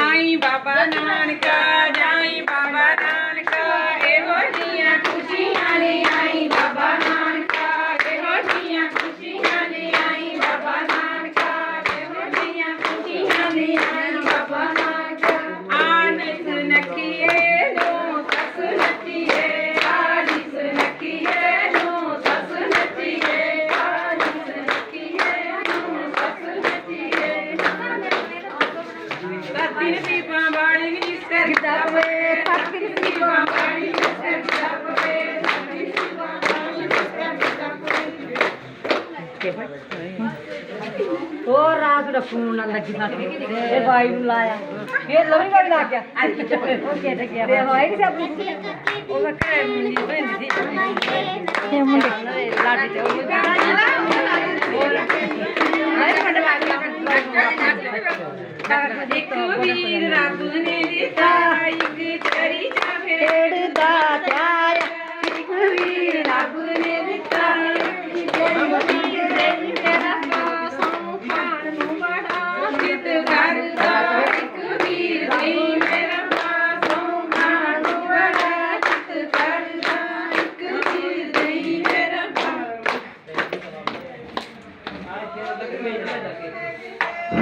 ਆਈ ਬਾਬਾ ਨਾਨਕਾ ਜਾਈ ਬਾਬਾ ਨਾਨਕਾ। ਨੇ ਦੀਪਾਂ ਬਾਣੀ ਨੀ ਸਿਰ ਜਾਵੇ ਧਰਤੀ ਨੇ ਦੀਪਾਂ ਬਾਣੀ ਨੀ ਸਿਰ ਜਾਵੇ ਧਰਤੀ ਨੇ ਦੀਪਾਂ ਬਾਣੀ ਨੀ ਸਿਰ ਜਾਵੇ ਹੋਰ ਰਾਤ ਦਾ ਫੋਨ ਨਾਲ ਲੱਗੀ ਸਾਡੀ ਇਹ ਬਾਈ ਨੂੰ ਲਾਇਆ। ਇਹ ਲਵੀ ਕੋਲ ਲਾ ਗਿਆ ਉਹ ਕਿੱਥੇ ਗਿਆ ਤੇ ਹੋਈ ਨਹੀਂ ਆਪਣੀ ਉਹ ਘਰੇ ਮੁੰਡੀ ਬੰਦੀ ਇਹ ਮੁੰਡੇ। ਲਾਡੀ ਤੇ ਉਹ ਇੱਕ ਵੀਰ ਰੱਬ ਨੇ ਦਿੱਤਾ ਇੱਕ ਚਰੀ ਜਾਵੇ ਖੇਡਦਾ ਚਾਰ ਇੱਕ ਵੀਰ ਰੱਬ ਨੇ ਦਿੱਤਾ ਇੱਕ ਵੀਰ ਦੇ ਤੇਰਾ ਪਾਸੋਂ ਖਾਣ ਨੂੰ ਬੜਾ ਜਿੱਤ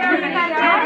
Thank you.